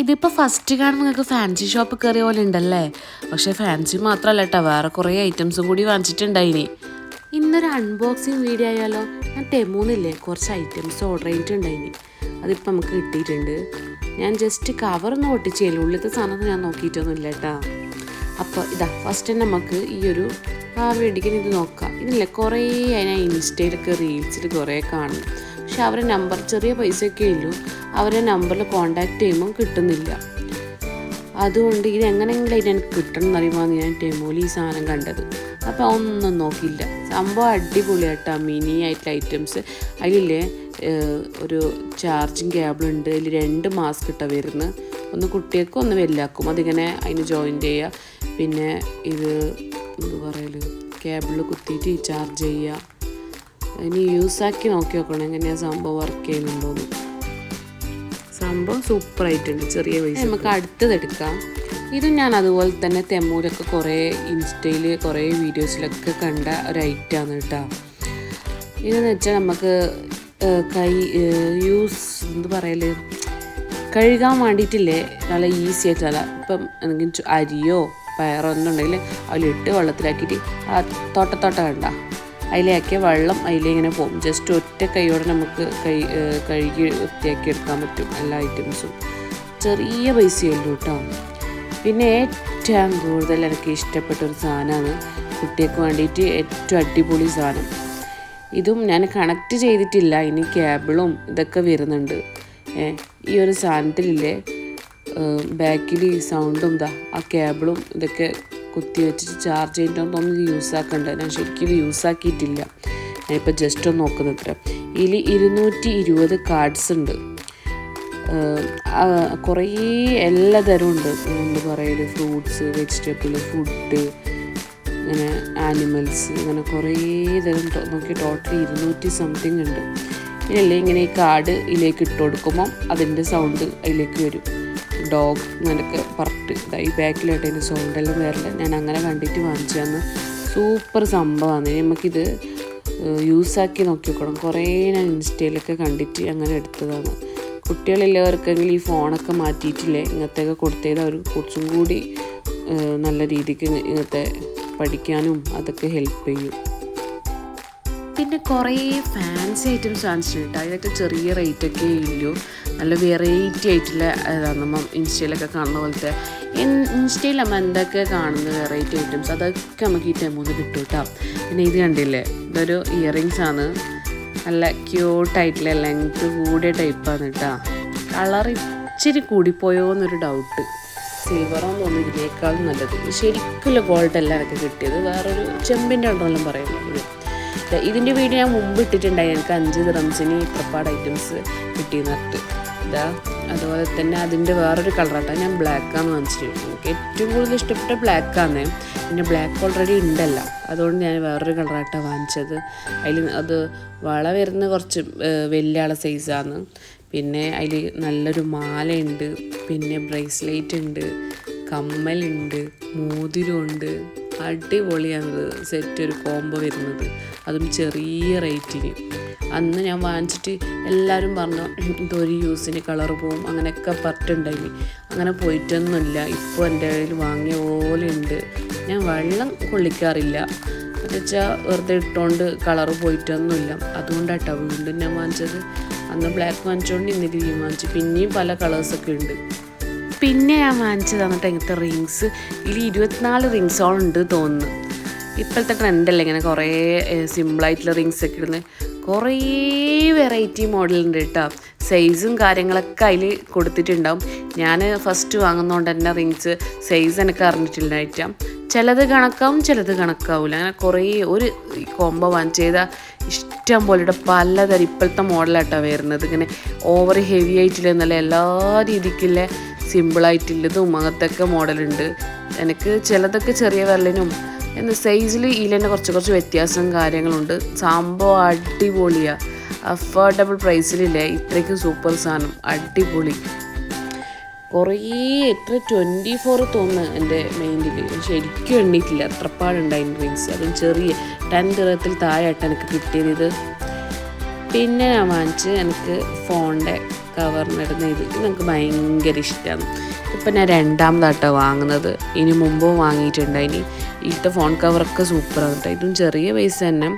ഇതിപ്പോൾ ഫസ്റ്റ് കാണുമ്പോൾ നിങ്ങൾക്ക് ഫാൻസി ഷോപ്പ് കയറിയ പോലെ ഉണ്ടല്ലേ? പക്ഷേ ഫാൻസി മാത്രമല്ല കേട്ടോ വേറെ കുറേ ഐറ്റംസും കൂടി വാങ്ങിച്ചിട്ടുണ്ടായിനി. ഇന്നൊരു അൺബോക്സിങ് വീഡിയോ ആയാലോ? ഞാൻ തെമൂന്നില്ലേ കുറച്ച് ഐറ്റംസ് ഓർഡർ ചെയ്തിട്ടുണ്ടായിനി. അതിപ്പോൾ നമുക്ക് കിട്ടിയിട്ടുണ്ട്. ഞാൻ ജസ്റ്റ് കവറൊന്നും ഒട്ടിച്ചേലും ഉള്ളിലത്തെ സാധനം ഞാൻ നോക്കിയിട്ടൊന്നുമില്ല കേട്ടോ അപ്പോൾ ഇതാ ഫസ്റ്റ് തന്നെ നമുക്ക് ഈ ഒരു ആ മേടിക്കുന്ന ഇത് നോക്കാം. ഇതില്ലേ കുറേ അതിനെ ഇൻസ്റ്റയിലൊക്കെ റീൽസിൽ കുറേ കാണും. പക്ഷെ അവരുടെ നമ്പർ ചെറിയ പൈസയൊക്കെ ഉള്ളൂ. അവരെ നമ്പറിൽ കോണ്ടാക്ട് ചെയ്യുമ്പോൾ കിട്ടുന്നില്ല. അതുകൊണ്ട് ഇത് എങ്ങനെയെങ്കിലും ഇത് എനിക്ക് കിട്ടണം എന്നറിയുമ്പോൾ ഞാൻ ടെമോലി ഈ സാധനം കണ്ടത്. അപ്പോൾ ഒന്നും നോക്കിയില്ല. സംഭവം അടിപൊളിയായിട്ടാ. മിനി ആയിട്ടുള്ള ഐറ്റംസ് അതിലില്ലേ ഒരു ചാർജിങ് കേബിൾ ഉണ്ട്. അതിൽ രണ്ട് മാസ്ക് ഇട്ട വരുന്നത് ഒന്ന് കുട്ടികൾക്കും ഒന്ന് വെല്ലാക്കും അതിങ്ങനെ അതിന് ജോയിന്റ് ചെയ്യുക. പിന്നെ ഇത് എന്ത് പറയൽ? കേബിളിൽ കുത്തിയിട്ട് ചാർജ് ചെയ്യുക. ഇനി യൂസാക്കി നോക്കി നോക്കണം എങ്ങനെയാണ് സംഭവം വർക്ക് ചെയ്യുന്നുണ്ടോന്ന്. സംഭവം സൂപ്പർ ആയിട്ടുണ്ട് ചെറിയ പൈസ നമുക്ക് അടുത്തത് എടുക്കാം ഇതും ഞാൻ അതുപോലെ തന്നെ തെമ്മൂരൊക്കെ കുറേ ഇൻസ്റ്റയിൽ കുറേ വീഡിയോസിലൊക്കെ കണ്ട ഒരു ഐറ്റമാണ് കേട്ടോ. ഇതെന്ന് വെച്ചാൽ നമുക്ക് കൈ യൂസ് എന്ത് പറയൽ? കഴുകാൻ വേണ്ടിയിട്ടില്ലേ? നല്ല ഈസി ആയിട്ടല്ല ഇപ്പം എന്തെങ്കിലും അരിയോ പയറോ ഒന്നും ഉണ്ടെങ്കിൽ അതിലിട്ട് വെള്ളത്തിലാക്കിയിട്ട് ആ തോട്ടത്തോട്ട കണ്ട. അതിലാക്കിയ വെള്ളം അതിലിങ്ങനെ പോകും. ജസ്റ്റ് ഒറ്റ കൈയോടെ നമുക്ക് കൈ കഴുകി വൃത്തിയാക്കി എടുക്കാൻ പറ്റും എല്ലാ ഐറ്റംസും ചെറിയ പൈസയുള്ളൂ കേട്ടോ. പിന്നെ ഏറ്റവും കൂടുതൽ എനിക്ക് ഇഷ്ടപ്പെട്ട ഒരു സാധനമാണ് കുട്ടികൾക്ക് വേണ്ടിയിട്ട് ഏറ്റവും അടിപൊളി സാധനം. ഇതും ഞാൻ കണക്റ്റ് ചെയ്തിട്ടില്ല. ഇനി കേബിളും ഇതൊക്കെ വരുന്നുണ്ട്. ഈ ഒരു സാധനത്തിലില്ലേ? ബാക്കിൽ സൗണ്ടും ഇതാ ആ കേബിളും ഇതൊക്കെ കുത്തി വെച്ചിട്ട് ചാർജ് ചെയ്തിട്ടൊന്നും ഇത് യൂസ് ആക്കണ്ട. ഞാൻ ശരിക്കും യൂസ് ആക്കിയിട്ടില്ല. ഞാനിപ്പോൾ ജസ്റ്റ് ഒന്ന് നോക്കുന്നിത്ര ഇതിൽ ഇരുന്നൂറ്റി ഇരുപത് കാർഡ്സ് ഉണ്ട്. കുറേ എല്ലാ തരം ഉണ്ട്. എന്താ പറയുക ഫ്രൂട്ട്സ് വെജിറ്റബിൾ ഫുഡ് അങ്ങനെ ആനിമൽസ് അങ്ങനെ കുറേ തരം. നോക്കി ടോട്ടൽ ഇരുന്നൂറ്റി സംതിങ് ഉണ്ട്. ഇല്ലേ ഇങ്ങനെ ഈ കാർഡ് ഇതിലേക്ക് ഇട്ട് കൊടുക്കുമ്പോൾ അതിന്റെ സൗണ്ട് അതിലേക്ക് വരും. ഡോഗ് അങ്ങനെയൊക്കെ പറഞ്ഞിട്ട് ഇതാ ഈ ബാക്കിലായിട്ട് അതിന്റെ സൗണ്ടെല്ലാം വരില്ല ഞാൻ അങ്ങനെ കണ്ടിട്ട് വാങ്ങിച്ചു തന്ന് സൂപ്പർ സംഭവമാണ് നമുക്കിത് യൂസാക്കി നോക്കിക്കോണം. കുറേ ഞാൻ ഇൻസ്റ്റയിലൊക്കെ കണ്ടിട്ട് അങ്ങനെ എടുത്തതാണ്. കുട്ടികളില്ലവർക്കെങ്കിൽ ഈ ഫോണൊക്കെ മാറ്റിയിട്ടില്ലേ? ഇങ്ങനത്തെയൊക്കെ കൊടുത്തത് അവർ കുറച്ചും കൂടി നല്ല രീതിക്ക് ഇങ്ങ- ഇങ്ങനത്തെ പഠിക്കാനും അതൊക്കെ ഹെൽപ്പ് ചെയ്യും. പിന്നെ കുറേ ഫാൻസി ഐറ്റംസ് വാങ്ങിച്ചിട്ടുണ്ട് അതിനൊക്കെ ചെറിയ റേറ്റൊക്കെ ഉള്ളൂ. നല്ല വെറൈറ്റി ആയിട്ടുള്ള ഇതാണ് നമ്മൾ ഇൻസ്റ്റയിലൊക്കെ കാണുന്ന പോലത്തെ ഇൻസ്റ്റയിൽ നമ്മൾ എന്തൊക്കെ കാണുന്ന വെറൈറ്റി ഐറ്റംസ് അതൊക്കെ നമുക്ക് ഈ ടെമൂന്ന് കിട്ടും കേട്ടോ പിന്നെ ഇത് കണ്ടില്ലേ? ഇതൊരു ഇയറിങ്സ് ആണ്. നല്ല ക്യൂട്ടായിട്ടുള്ള ലെങ്ത് കൂടിയ ടൈപ്പാണ് കേട്ടോ കളർ ഇച്ചിരി കൂടിപ്പോയോ എന്നൊരു ഡൗട്ട് സിൽവറാന്ന് തോന്നുന്നു ഇതിനേക്കാളും നല്ലത്. ശരിക്കുള്ള ഗോൾഡ് അല്ല എനിക്ക് കിട്ടിയത്. വേറൊരു ചെമ്പിന്റെ ഉണ്ടെന്നെല്ലാം പറയുന്നത് ഇത് ഇതിന്റെ വീഡിയോ ഞാൻ മുമ്പ് ഇട്ടിട്ടുണ്ടായി എനിക്ക് അഞ്ച് ദിറംസിന് ഇത്രപ്പാട് ഐറ്റംസ് കിട്ടിയെന്നിട്ട് ഇതാ അതുപോലെ തന്നെ അതിന്റെ വേറൊരു കളറാട്ടോ ഞാൻ ബ്ലാക്കാന്ന് വാങ്ങിച്ചിട്ടുണ്ട് എനിക്ക് ഏറ്റവും കൂടുതൽ ഇഷ്ടപ്പെട്ട ബ്ലാക്കാണ് പിന്നെ ബ്ലാക്ക് ഓൾറെഡി ഉണ്ടല്ല. അതുകൊണ്ട് ഞാൻ വേറൊരു കളറായിട്ടാണ് വാങ്ങിച്ചത്. അതിൽ അത് വള വരുന്ന കുറച്ച് വലിയ ആളെ സൈസാണ് പിന്നെ അതിൽ നല്ലൊരു മാലയുണ്ട്. പിന്നെ ബ്രേസ്ലെറ്റ് ഉണ്ട്. കമ്മലുണ്ട്. മോതിരമുണ്ട്. അടിപൊളിയാണ് സെറ്റ് ഒരു കോംബോ വരുന്നത്. അതും ചെറിയ റേറ്റിന് അന്ന് ഞാൻ വാങ്ങിച്ചിട്ട് എല്ലാവരും പറഞ്ഞു ഇതൊരു യൂസിന് കളർ പോവും അങ്ങനെയൊക്കെ പറഞ്ഞിട്ടുണ്ടായി അങ്ങനെ പോയിട്ടൊന്നുമില്ല. ഇപ്പോൾ എന്റെ കയ്യിൽ വാങ്ങിയ പോലെ ഉണ്ട്. ഞാൻ വെള്ളം കൊള്ളിക്കാറില്ല. എന്നുവെച്ചാൽ വെറുതെ ഇട്ടുകൊണ്ട് കളർ പോയിട്ടൊന്നുമില്ല. അതുകൊണ്ടാട്ടോ വീണ്ടും ഞാൻ വാങ്ങിച്ചത്. അന്ന് ബ്ലാക്ക് വാങ്ങിച്ചുകൊണ്ട് ഇന്ന് ഗ്രീൻ വാങ്ങിച്ചു. പിന്നെയും പല കളേഴ്സൊക്കെ ഉണ്ട്. പിന്നെ ഞാൻ വാങ്ങിച്ചത് എന്നിട്ട് ഇങ്ങനത്തെ റിങ്സ് ഇതിൽ ഇരുപത്തിനാല് റിങ്സോളം ഉണ്ട് തോന്നുന്നു. ഇപ്പോഴത്തെ ട്രെൻഡല്ലേ ഇങ്ങനെ കുറേ സിമ്പിളായിട്ടുള്ള റിങ്സ് ഒക്കെ ഇടുന്നത്. കുറേ വെറൈറ്റി മോഡലുണ്ട് കേട്ടോ. സൈസും കാര്യങ്ങളൊക്കെ അതിൽ കൊടുത്തിട്ടുണ്ടാവും. ഞാൻ ഫസ്റ്റ് വാങ്ങുന്നതുകൊണ്ട് തന്നെ റിങ്സ് സൈസ് എനിക്ക് അറിഞ്ഞിട്ടില്ലായിട്ടാ ചിലത് കണക്കാവും ചിലത് കണക്കാവില്ല അങ്ങനെ കുറേ ഒരു കോംബോ വാങ്ങിച്ച് ചെയ്താൽ ഇഷ്ടം പോലെ പലതരം ഇപ്പോഴത്തെ മോഡലായിട്ടാണ് വരുന്നത്. ഇങ്ങനെ ഓവർ ഹെവി ആയിട്ടില്ല എന്നല്ല എല്ലാ രീതിക്കുള്ള സിമ്പിളായിട്ടുള്ളതും അങ്ങനത്തെ ഒക്കെ മോഡലുണ്ട് എനിക്ക് ചിലതൊക്കെ ചെറിയ വിരലിനും എന്ന് സൈസിൽ ഇതിൽ തന്നെ കുറച്ച് കുറച്ച് വ്യത്യാസം കാര്യങ്ങളുണ്ട്. സംഭവം അടിപൊളിയാണ് അഫോർഡബിൾ പ്രൈസിലില്ലേ ഇത്രയ്ക്കും സൂപ്പർ സാധനം അടിപൊളി. കുറേ എത്ര? ട്വന്റി ഫോർ തോന്നുന്നു എന്റെ മൈൻഡിൽ ശരിക്കും എണ്ണിയിട്ടില്ല അത്രപ്പാടുണ്ടായിരുന്നു റിങ്സ് അതും ചെറിയ ടെൻ ദിറത്തിൽ താഴെയായിട്ട് എനിക്ക് കിട്ടിയത്. പിന്നെ ഞാൻ വാങ്ങിച്ച് എനിക്ക് ഫോണിന്റെ കവറിനിടുന്ന ഇത് എനിക്ക് ഭയങ്കര ഇഷ്ടമാണ് ഇപ്പം ഞാൻ രണ്ടാമതാട്ടോ വാങ്ങുന്നത്. ഇനി മുമ്പും വാങ്ങിയിട്ടുണ്ട് ഇനി ഇട്ട ഫോൺ കവറൊക്കെ സൂപ്പറാണ് കേട്ടോ ഇതും ചെറിയ പൈസ തന്നെ.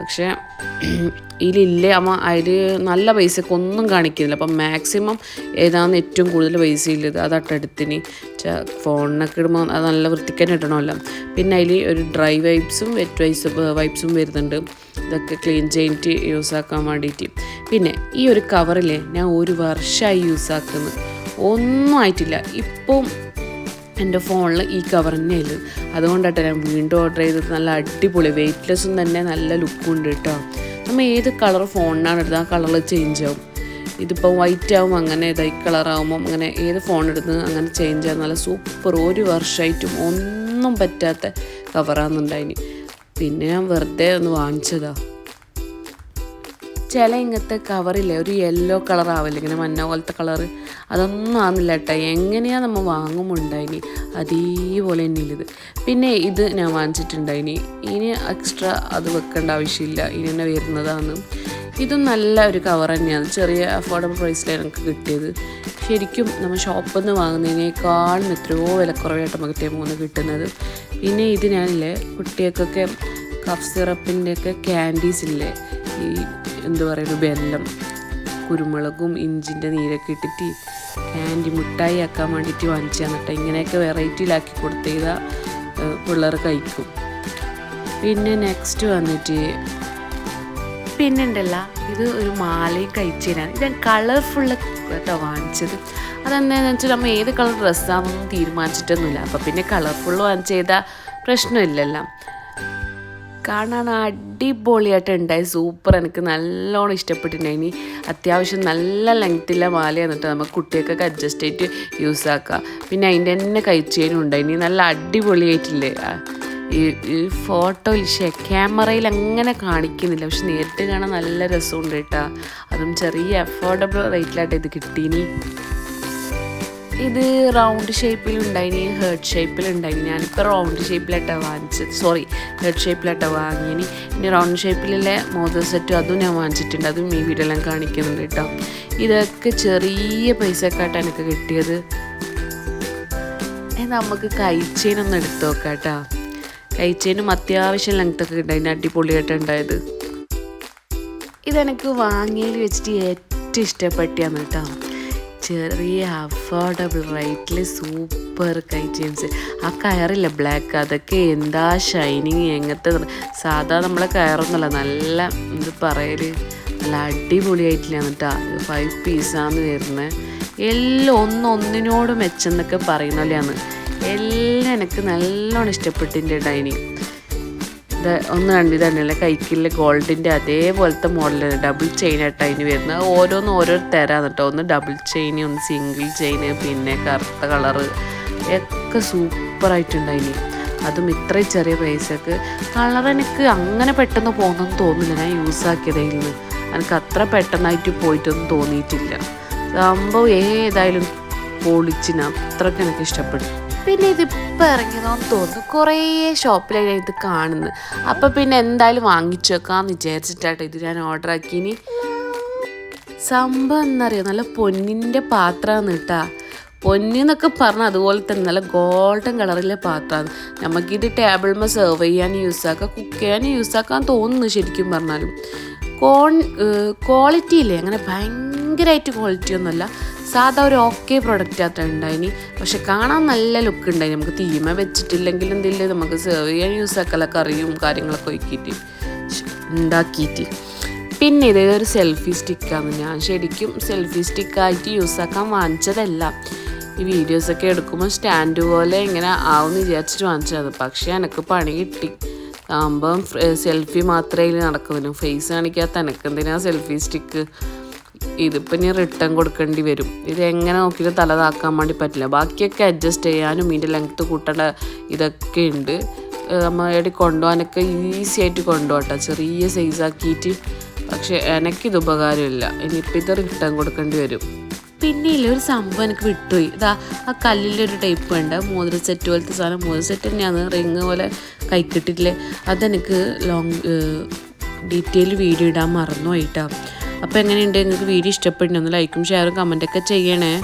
പക്ഷേ ഇതിലില്ലേ അമ്മ അതിൽ നല്ല പൈസക്ക് ഒന്നും കാണിക്കുന്നില്ല. അപ്പം മാക്സിമം ഏതാണെന്ന് ഏറ്റവും കൂടുതൽ പൈസ ഉള്ളത്? അത് എടുത്തിന്. ഫോണിനൊക്കെ ഇടുമ്പോൾ അത് നല്ല വൃത്തിക്കന്നെ ഇടണമല്ലോ. പിന്നെ അതിൽ ഒരു ഡ്രൈ വൈപ്സും വെറ്റ് വൈസ് വൈപ്സും വരുന്നുണ്ട്. ഇതൊക്കെ ക്ലീൻ ചെയ്തിട്ട് യൂസ് ആക്കാൻ വേണ്ടിയിട്ട് പിന്നെ ഈ ഒരു കവറില്ലേ ഞാൻ ഒരു വർഷമായി യൂസ് ആക്കുന്നത് ഒന്നും ആയിട്ടില്ല. ഇപ്പം എന്റെ ഫോണിൽ ഈ കവർ തന്നെയുള്ളു അതുകൊണ്ടാട്ടോ ഞാൻ വീണ്ടും ഓർഡർ ചെയ്തത്. നല്ല അടിപൊളി. വെയ്റ്റ്ലെസ്സും തന്നെ നല്ല ലുക്കും ഉണ്ട് കേട്ടോ നമ്മൾ ഏത് കളർ ഫോണിനാണ് എടുത്തത് ആ കളർ ചേഞ്ച് ആവും. ഇതിപ്പോൾ വൈറ്റ് ആവും അങ്ങനെ ഇതായി കളറാവുമ്പം അങ്ങനെ ഏത് ഫോൺ എടുത്ത് അങ്ങനെ ചേഞ്ച് ആകും നല്ല സൂപ്പർ ഒരു വർഷമായിട്ടും ഒന്നും പറ്റാത്ത കവറാണെന്നുണ്ടായിന് പിന്നെ ഞാൻ വെറുതെ ഒന്ന് വാങ്ങിച്ചതാ. ചില ഇങ്ങനത്തെ കവറില്ലേ ഒരു യെല്ലോ കളർ ആവില്ല? ഇങ്ങനെ മഞ്ഞ പോലത്തെ കളറ് അതൊന്നും ആവുന്നില്ല കേട്ടോ എങ്ങനെയാണ് നമ്മൾ വാങ്ങുമുണ്ടായിനി അതേപോലെ തന്നെ ഇത് പിന്നെ ഇത് ഞാൻ വാങ്ങിച്ചിട്ടുണ്ടായിനി. ഇനി എക്സ്ട്രാ അത് വെക്കേണ്ട ആവശ്യമില്ല. ഇനി തന്നെ വരുന്നതാണ്. ഇതും നല്ല ഒരു കവർ തന്നെയാണ്. ചെറിയ അഫോർഡബിൾ പ്രൈസിലാണ് എനിക്ക് കിട്ടിയത്. ശരിക്കും നമ്മൾ ഷോപ്പിൽ നിന്ന് വാങ്ങുന്നതിനേക്കാളും എത്രയോ വിലക്കുറവായിട്ട് നമുക്ക് ടൈമൂന്ന് കിട്ടുന്നത്. പിന്നെ ഇത് കുട്ടികൾക്കൊക്കെ കഫ് സിറപ്പിന്റെയൊക്കെ ക്യാൻഡീസ് ഇല്ലേ? ഈ എന്താ പറയുക ബെല്ലം കുരുമുളകും ഇഞ്ചിന്റെ നീരൊക്കെ ഇട്ടിട്ട് ആന്റി മിഠായി ആക്കാൻ വേണ്ടിയിട്ട് വാങ്ങിച്ചു തന്നിട്ട് ഇങ്ങനെയൊക്കെ വെറൈറ്റിയിലാക്കി കൊടുത്ത ചെയ്താൽ പിള്ളേർ കഴിക്കും. പിന്നെ നെക്സ്റ്റ് വന്നിട്ട് പിന്നെ ഉണ്ടല്ല ഇത് ഒരു മാലയും കഴിച്ചതിനാണ് ഇത് കളർഫുൾ കേട്ടോ വാങ്ങിച്ചത്. അതെന്താണെന്ന് വെച്ചാൽ നമ്മൾ ഏത് കളർ ഡ്രസ്സാണെന്നൊന്നും തീരുമാനിച്ചിട്ടൊന്നുമില്ല. അപ്പം പിന്നെ കളർഫുൾ വാങ്ങിച്ച് ചെയ്താൽ പ്രശ്നമില്ലല്ലോ. കാണാൻ അടിപൊളിയായിട്ട് ഉണ്ടായി. സൂപ്പർ. എനിക്ക് നല്ലോണം ഇഷ്ടപ്പെട്ടിട്ടുണ്ടായിനി അത്യാവശ്യം നല്ല ലെങ്ത്തിലെ മാല എന്നിട്ട് നമുക്ക് കുട്ടികൾക്കൊക്കെ അഡ്ജസ്റ്റ് ചെയ്തിട്ട് യൂസ് ആക്കാം. പിന്നെ അതിന്റെ തന്നെ കഴിച്ചതിനും ഉണ്ടായിനി നല്ല അടിപൊളിയായിട്ടില്ലേ? ഈ ഈ ഫോട്ടോയിൽ ക്യാമറയിൽ അങ്ങനെ കാണിക്കുന്നില്ല. പക്ഷെ നേരിട്ട് കാണാൻ നല്ല രസമുണ്ട് കേട്ടോ. അതും ചെറിയ അഫോർഡബിൾ റേറ്റിലായിട്ട് ഇത് കിട്ടീനി. ഇത് റൗണ്ട് ഷേപ്പിലുണ്ടായിനി ഹേർട്ട് ഷേപ്പിലുണ്ടായിനി ഞാനിപ്പോൾ റൗണ്ട് ഷേപ്പിലായിട്ടാണ് വാങ്ങിച്ചത്. സോറി ഹേർട്ട് ഷേപ്പിലായിട്ടാണ് വാങ്ങിയിനി. ഇനി റൗണ്ട് ഷേപ്പിലുള്ള മോദർ സെറ്റും അതും ഞാൻ വാങ്ങിച്ചിട്ടുണ്ട്. അതും ഈ വീഡിയോയിലും കാണിക്കുന്നുണ്ട് കേട്ടോ. ഇതൊക്കെ ചെറിയ പൈസക്കായിട്ടാണ് എനിക്ക് കിട്ടിയത്. നമുക്ക് കൈച്ചേനൊന്ന് എടുത്തു നോക്കാം കേട്ടോ. കൈച്ചേനും അത്യാവശ്യം ലെങ്ത്തൊക്കെ ഉണ്ടായിരുന്നു അടിപൊളിയായിട്ട് ഉണ്ടായത്. ഇതെനിക്ക് വാങ്ങിയതിൽ വെച്ചിട്ട് ഏറ്റവും ഇഷ്ടപ്പെട്ടിയാണ് കേട്ടോ. ചെറിയ അഫോർഡബിൾ റേറ്റിൽ സൂപ്പർ കൈ ജീൻസ് ആ കയറില്ല ബ്ലാക്ക് അതൊക്കെ എന്താ ഷൈനിങ് എങ്ങനത്തെ സാധാ നമ്മളെ കയറൊന്നുമല്ല നല്ല എന്ത് പറയൽ? നല്ല അടിപൊളിയായിട്ടില്ല കേട്ടോ ഫൈവ് പീസാന്ന് വരുന്നത് എല്ലാം ഒന്ന് ഒന്നിനോട് മെച്ചെന്നൊക്കെ പറയുന്ന പോലെയാണ്. എല്ലാം എനിക്ക് നല്ലോണം ഇഷ്ടപ്പെട്ടിട്ടുണ്ട് ഡൈനി ഇത് ഒന്ന് കണ്ടു തന്നെയല്ലേ കൈക്കില്ല ഗോൾഡിന്റെ അതേപോലത്തെ മോഡലാണ് ഡബിൾ ചെയിൻ ആയിട്ടാണ് അതിന് വരുന്നത്. ഓരോന്ന് ഓരോ തരാന്ന് കേട്ടോ. ഒന്ന് ഡബിൾ ചെയിൻ ഒന്ന് സിംഗിൾ ചെയിൻ പിന്നെ കറുത്ത കളറ് ഒക്കെ സൂപ്പറായിട്ടുണ്ട് അതിന് അതും ഇത്രയും ചെറിയ പൈസക്ക് കളർ എനിക്ക് അങ്ങനെ പെട്ടെന്ന് പോകുന്നെന്ന് തോന്നുന്നില്ല. ഞാൻ യൂസ് ആക്കിയതിൽ നിന്ന് എനിക്ക് അത്ര പെട്ടെന്നായിട്ട് പോയിട്ടൊന്നും തോന്നിയിട്ടില്ല. സംഭവം ഏതായാലും പൊളിച്ചിന്. അത്രയ്ക്ക് എനിക്ക് ഇഷ്ടപ്പെട്ടു. പിന്നെ ഇതിപ്പോൾ ഇറങ്ങിയതാന്ന് തോന്നുന്നു. കുറേ ഷോപ്പിലാണ് ഇത് കാണുന്നത് അപ്പം പിന്നെ എന്തായാലും വാങ്ങിച്ചു വെക്കാമെന്ന് വിചാരിച്ചിട്ടാട്ടോ ഇത് ഞാൻ ഓർഡർ ആക്കിനി സംഭവം എന്നറിയോ നല്ല പൊന്നിന്റെ പാത്രമാണ് കേട്ടാ പൊന്നിന്നൊക്കെ പറഞ്ഞാൽ അതുപോലെ തന്നെ നല്ല ഗോൾഡൻ കളറിലെ പാത്രമാണ് നമുക്കിത് ടേബിൾമ സെർവ് ചെയ്യാൻ യൂസ് ആക്കാം കുക്ക് ചെയ്യാൻ യൂസ് ആക്കാൻ തോന്നുന്നു ശരിക്കും പറഞ്ഞാലും. കോൺ ക്വാളിറ്റി ഇല്ലേ? അങ്ങനെ ഭയങ്കരമായിട്ട് ക്വാളിറ്റി ഒന്നുമല്ല. സാധാ ഒരു ഓക്കെ പ്രൊഡക്റ്റ് അത്ര ഉണ്ടായിനി പക്ഷെ കാണാൻ നല്ല ലുക്ക് ഉണ്ടായി നമുക്ക് തീമ വെച്ചിട്ടില്ലെങ്കിൽ എന്തില്ല നമുക്ക് സെർവ് ചെയ്യാൻ യൂസ് ആക്കല കറിയും കാര്യങ്ങളൊക്കെ ഒക്കിയിട്ട് ഉണ്ടാക്കിയിട്ട് പിന്നെ ഇതേ ഒരു സെൽഫി സ്റ്റിക്കാണ് ഞാൻ ശരിക്കും സെൽഫി സ്റ്റിക്കായിട്ട് യൂസ് ആക്കാൻ വാങ്ങിച്ചതല്ല. ഈ വീഡിയോസൊക്കെ എടുക്കുമ്പോൾ സ്റ്റാൻഡ് പോലെ ഇങ്ങനെ ആവുമെന്ന് വിചാരിച്ചിട്ട് വാങ്ങിച്ചത് പക്ഷേ എനിക്ക് പണി കിട്ടി. ആകുമ്പം സെൽഫി മാത്രമേ നടക്കുന്നു ഫേസ് കാണിക്കാത്ത എന്തിനാ സെൽഫി സ്റ്റിക്ക് ഇതിപ്പോൾ ഇനി റിട്ടേൺ കൊടുക്കേണ്ടി വരും. ഇത് എങ്ങനെ നോക്കിയിട്ട് തല താക്കാൻ വേണ്ടി പറ്റില്ല. ബാക്കിയൊക്കെ അഡ്ജസ്റ്റ് ചെയ്യാനും ഇതിന്റെ ലെങ്ത്ത് കൂട്ടേണ്ട ഇതൊക്കെ ഉണ്ട് നമ്മൾ ഏടി കൊണ്ടുപോകാനൊക്കെ ഈസി ആയിട്ട് കൊണ്ടുപോകട്ടെ. ചെറിയ സൈസാക്കിയിട്ട് പക്ഷേ എനിക്കിത് ഉപകാരമില്ല. ഇനിയിപ്പോൾ ഇത് റിട്ടേൺ കൊടുക്കേണ്ടി വരും. പിന്നെ ഇല്ല ഒരു സംഭവം എനിക്ക് വിട്ടുപോയി. ഇതാ ആ കല്ലിലൊരു ടൈപ്പ് ഉണ്ട് മോതിര സെറ്റ് പോലത്തെ സാധനം. മോതിര സെറ്റ് തന്നെയാണ്. റിങ് പോലെ കൈക്കിട്ടില്ലേ? അതെനിക്ക് ലോങ് ഡീറ്റെയിൽ വീഡിയോ ഇടാൻ മറന്നു പോയിട്ടാ അപ്പോൾ എങ്ങനെയുണ്ട്? നിങ്ങൾക്ക് വീഡിയോ ഇഷ്ടപ്പെടുന്നു ഒന്ന് ലൈക്കും ഷെയറും കമന്റൊക്കെ ചെയ്യണേ.